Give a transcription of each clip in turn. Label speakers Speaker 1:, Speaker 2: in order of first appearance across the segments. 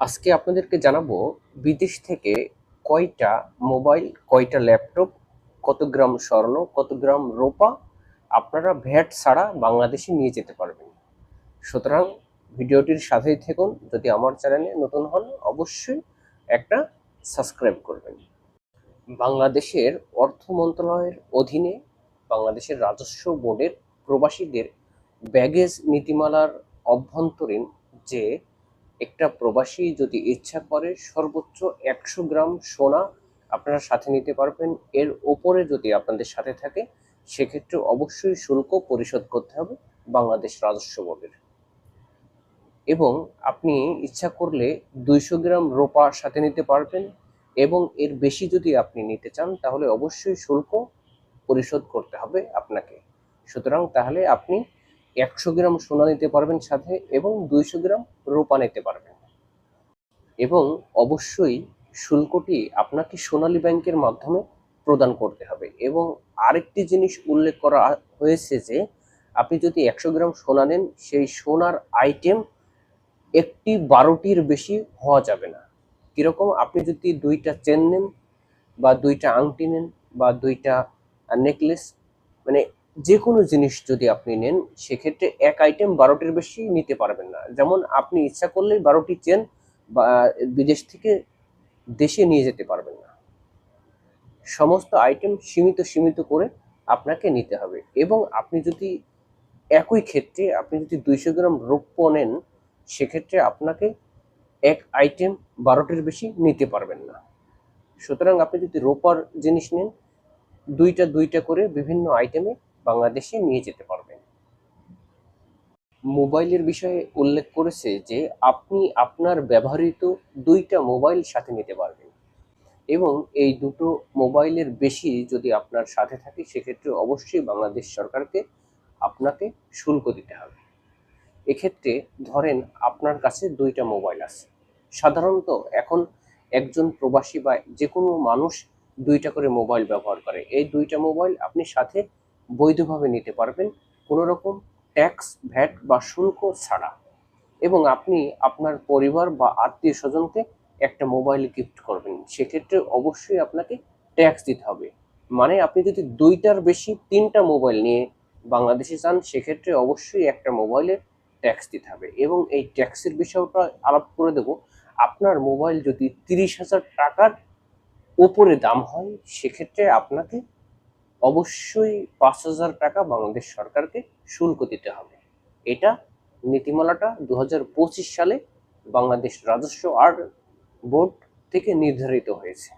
Speaker 1: আজকে আপনাদেরকে জানাব বিদেশ থেকে কয়টা মোবাইল, কয়টা ল্যাপটপ, কত গ্রাম স্বর্ণ, কত গ্রাম রোপা আপনারা ভ্যাট ছাড়া বাংলাদেশে নিয়ে যেতে পারবেন। সুতরাং ভিডিওটির সাথেই থাকুন। যদি আমার চ্যানেলে নতুন হন, অবশ্যই একটা সাবস্ক্রাইব করবেন। বাংলাদেশের অর্থ মন্ত্রণালয়ের অধীনে বাংলাদেশের রাজস্ব বোর্ডের প্রবাসীদের ব্যাগেজ নীতিমালার অভ্যন্তরীণ যে একটা প্রবাসী যদি ইচ্ছা করে সর্বোচ্চ একশো গ্রাম সোনা আপনারা সাথে নিতে পারবেন। এর ওপরে যদি আপনাদের সাথে থাকে, সেক্ষেত্রে অবশ্যই শুল্ক পরিশোধ করতে হবে বাংলাদেশ রাজস্ব বোর্ডের। এবং আপনি ইচ্ছা করলে দুইশো গ্রাম রোপা সাথে নিতে পারবেন এবং এর বেশি যদি আপনি নিতে চান, তাহলে অবশ্যই শুল্ক পরিশোধ করতে হবে আপনাকে। সুতরাং তাহলে আপনি একশো গ্রাম সোনা নিতে পারবেন সাথে এবং দুইশো গ্রাম রূপা নিতে পারবেন। এবং অবশ্যই শুল্কটি আপনাকে সোনালী ব্যাংকের মাধ্যমে প্রদান করতে হবে। এবং আরেকটি জিনিস উল্লেখ করা হয়েছে যে, আপনি যদি একশো গ্রাম সোনা নেন, সেই সোনার আইটেম একটি বারোটির বেশি হওয়া যাবে না। কীরকম? আপনি যদি দুইটা চেন নেন বা দুইটা আংটি নেন বা দুইটা নেকলেস মানে যে কোনো জিনিস যদি আপনি নেন, সেক্ষেত্রে এক আইটেম বারোটির বেশি নিতে পারবেন না। যেমন আপনি ইচ্ছা করলেই বারোটি চেন বা, বিদেশ থেকে দেশে নিয়ে যেতে পারবেন না। সমস্ত আইটেম সীমিত সীমিত করে আপনাকে নিতে হবে এবং আপনি যদি একই ক্ষেত্রে, আপনি যদি দুইশো গ্রাম রৌপ্য নেন, সেক্ষেত্রে আপনাকে এক আইটেম বারোটির বেশি নিতে পারবেন না। সুতরাং আপনি যদি রোপার জিনিস নেন, দুইটা দুইটা করে বিভিন্ন আইটেমে বাংলাদেশে নিয়ে যেতে পারবেন। মোবাইলের বিষয়ে উল্লেখ করেছে যে, আপনি আপনার ব্যবহৃত দুইটা মোবাইল সাথে নিতে পারবেন এবং এই দুটো মোবাইলের বেশি যদি আপনার সাথে থাকে, সেক্ষেত্রে অবশ্যই বাংলাদেশ সরকারকে আপনাকে শুল্ক দিতে হবে। এক্ষেত্রে ধরেন আপনার কাছে দুইটা মোবাইল আছে। সাধারণত এখন একজন প্রবাসী বা যে কোনো মানুষ দুইটা করে মোবাইল ব্যবহার করে। এই দুইটা মোবাইল আপনি সাথে বৈধভাবে নিতে পারবেন কোনো রকম ট্যাক্স ভ্যাট বা শুল্ক ছাড়া। এবং আপনি আপনার পরিবার বা আত্মীয় স্বজনকে একটা মোবাইল গিফট করবেন। সেক্ষেত্রে অবশ্যই আপনাকে ট্যাক্স দিতে হবে। মানে আপনি যদি দুইটার বেশি তিনটা মোবাইল নিয়ে বাংলাদেশে যান, সেক্ষেত্রে অবশ্যই একটা মোবাইলের ট্যাক্স দিতে হবে। এবং এই ট্যাক্সের বিষয়টা আলাপ করে দেব। আপনার মোবাইল যদি তিরিশ হাজার টাকার ওপরে দাম হয়, সেক্ষেত্রে আপনাকে অবশ্যই পাঁচ হাজার টাকা বাংলাদেশ সরকারকে শুল্ক দিতে হবে। এটা নীতিমালাটা দু হাজার পঁচিশ সালে বাংলাদেশ রাজস্ব আর বোর্ড থেকে নির্ধারিত হয়েছে।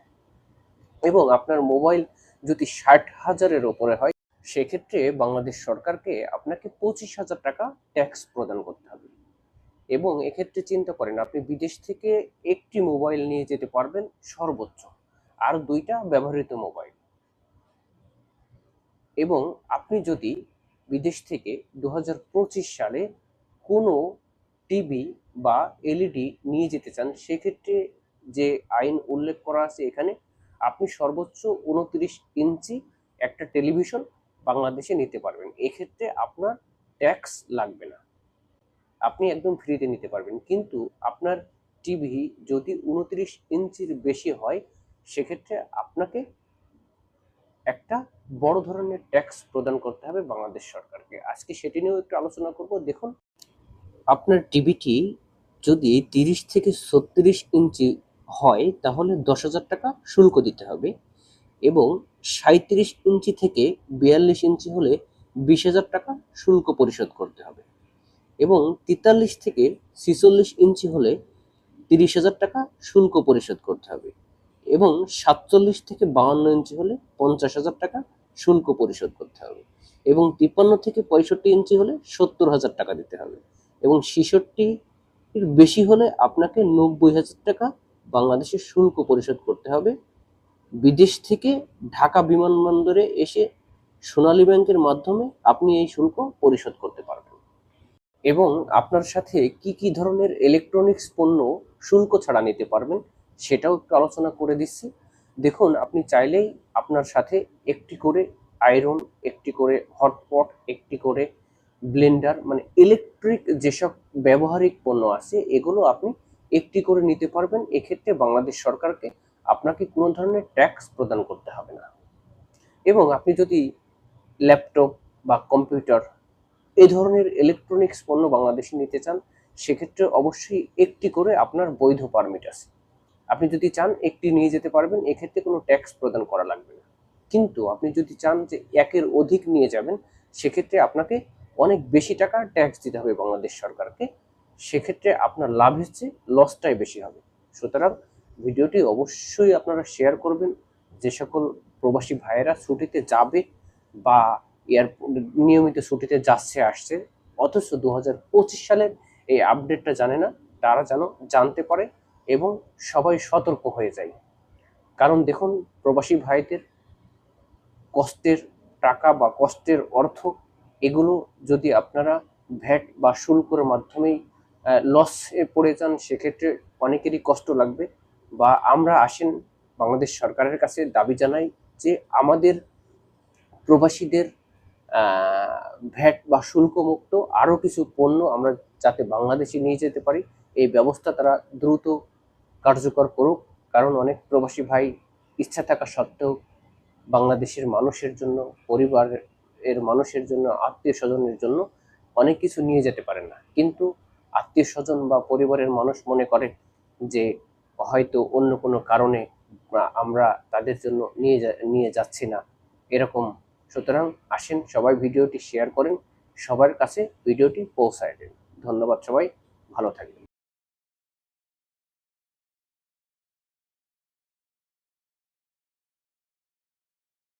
Speaker 1: এবং আপনার মোবাইল যদি ষাট হাজারের ওপরে হয়, সেক্ষেত্রে বাংলাদেশ সরকারকে আপনাকে পঁচিশ হাজার টাকা ট্যাক্স প্রদান করতে হবে। এবং এক্ষেত্রে চিন্তা করেন, আপনি বিদেশ থেকে একটি মোবাইল নিয়ে যেতে পারবেন সর্বোচ্চ। আর দুইটা ব্যবহৃত মোবাইল। এবং আপনি যদি বিদেশ থেকে দু হাজার পঁচিশ সালে কোনো টিভি বা এলইডি নিয়ে যেতে চান, সেক্ষেত্রে যে আইন উল্লেখ করা আছে এখানে, আপনি সর্বোচ্চ উনত্রিশ ইঞ্চি একটা টেলিভিশন বাংলাদেশে নিতে পারবেন। এক্ষেত্রে আপনার ট্যাক্স লাগবে না। আপনি একদম ফ্রিতে নিতে পারবেন। কিন্তু আপনার টিভি যদি উনত্রিশ ইঞ্চির বেশি হয়, সেক্ষেত্রে আপনাকে একটা বড় ধরনের ট্যাক্স প্রদান করতে হবে বাংলাদেশ সরকারকে। আজকে সেটি নিয়েও একটু আলোচনা করব। দেখুন, আপনার টিভিটি যদি তিরিশ থেকে ছত্রিশ ইঞ্চি হয়, তাহলে দশ হাজার টাকা শুল্ক দিতে হবে এবং সাঁত্রিশ ইঞ্চি থেকে বিয়াল্লিশ ইঞ্চি হলে বিশ হাজার টাকা শুল্ক পরিশোধ করতে হবে এবং তেতাল্লিশ থেকে ছিচল্লিশ ইঞ্চি হলে তিরিশ হাজার টাকা শুল্ক পরিশোধ করতে হবে। এবং সাতচল্লিশ থেকে বাউন্ন ইঞ্চি হলে পঞ্চাশ হাজার টাকা শুল্ক পরিশোধ করতে হবে এবং তিপ্পান্ন থেকে পঁয়ষট্টি ইঞ্চি হলে সত্তর হাজার টাকা দিতে হবে এবং ছেষট্টি বেশি হলে আপনাকে নব্বই হাজার টাকা বাংলাদেশের শুল্ক পরিশোধ করতে হবে। বিদেশ থেকে ঢাকা বিমানবন্দরে এসে সোনালী ব্যাংকের মাধ্যমে আপনি এই শুল্ক পরিশোধ করতে পারবেন। এবং আপনার সাথে কি কি ধরনের ইলেকট্রনিক্স পণ্য শুল্ক ছাড়া নিতে পারবেন সেটাও একটু আলোচনা করে দিচ্ছি। দেখুন, আপনি চাইলেই আপনার সাথে একটি করে আয়রন, একটি করে হটপট, একটি করে ব্লেন্ডার মানে ইলেকট্রিক যেসব ব্যবহারিক পণ্য আছে, এগুলো আপনি একটি করে নিতে পারবেন। এক্ষেত্রে বাংলাদেশ সরকারকে আপনাকে কোনো ধরনের ট্যাক্স প্রদান করতে হবে না। এবং আপনি যদি ল্যাপটপ বা কম্পিউটার এ ধরনের ইলেকট্রনিক্স পণ্য বাংলাদেশে নিতে চান, সেক্ষেত্রে অবশ্যই একটি করে আপনার বৈধ পারমিট আছে। আপনি যদি চান একটি নিয়ে যেতে পারবেন, এক্ষেত্রে কোনো ট্যাক্স প্রদান করা লাগবে না। কিন্তু আপনি যদি চান যে একের অধিক নিয়ে যাবেন, সেক্ষেত্রে আপনাকে অনেক বেশি টাকা ট্যাক্স দিতে হবে বাংলাদেশ সরকারকে। সেক্ষেত্রে আপনার লাভ হচ্ছে লসটাই বেশি হবে। সুতরাং ভিডিওটি অবশ্যই আপনারা শেয়ার করবেন। যে সকল প্রবাসী ভাইয়েরা ছুটিতে যাবে বা এয়ারপোর্ট নিয়মিত ছুটিতে যাচ্ছে, আসছে, অথচ দু হাজার পঁচিশ সালের এই আপডেটটা জানে না, তারা যেন জানতে পারে এবং সবাই সতর্ক হয়ে যায়। কারণ দেখুন, প্রবাসী ভাইদের কষ্টের টাকা বা কষ্টের অর্থ, এগুলো যদি আপনারা ভ্যাট বা শুল্কর মাধ্যমেই লসে পড়ে যান, সেক্ষেত্রে অনেকেরই কষ্ট লাগবে। বা আমরা আসেন বাংলাদেশ সরকারের কাছে দাবি জানাই যে আমাদের প্রবাসীদের ভ্যাট বা শুল্ক মুক্ত আরও কিছু পণ্য আমরা যাতে বাংলাদেশে নিয়ে যেতে পারি। এই ব্যবস্থা তারা দ্রুত কার্যকর করুক, কারণ অনেক প্রবাসী ভাই ইচ্ছা থাকা সত্ত্বেও বাংলাদেশের মানুষের জন্য, পরিবারের মানুষের জন্য আত্মীয় স্বজনের জন্য অনেক কিছু নিয়ে যেতে পারে না। কিন্তু আত্মীয় স্বজন বা পরিবারের মানুষ মনে করে যে হয়তো অন্য কোনো কারণে আমরা তাদের জন্য নিয়ে নিয়ে যাচ্ছি না, এরকম। সুতরাং আসেন, সবাই ভিডিওটি শেয়ার করেন, সবার কাছে ভিডিওটি পৌঁছায় দেন। ধন্যবাদ সবাই, ভালো থাকবেন।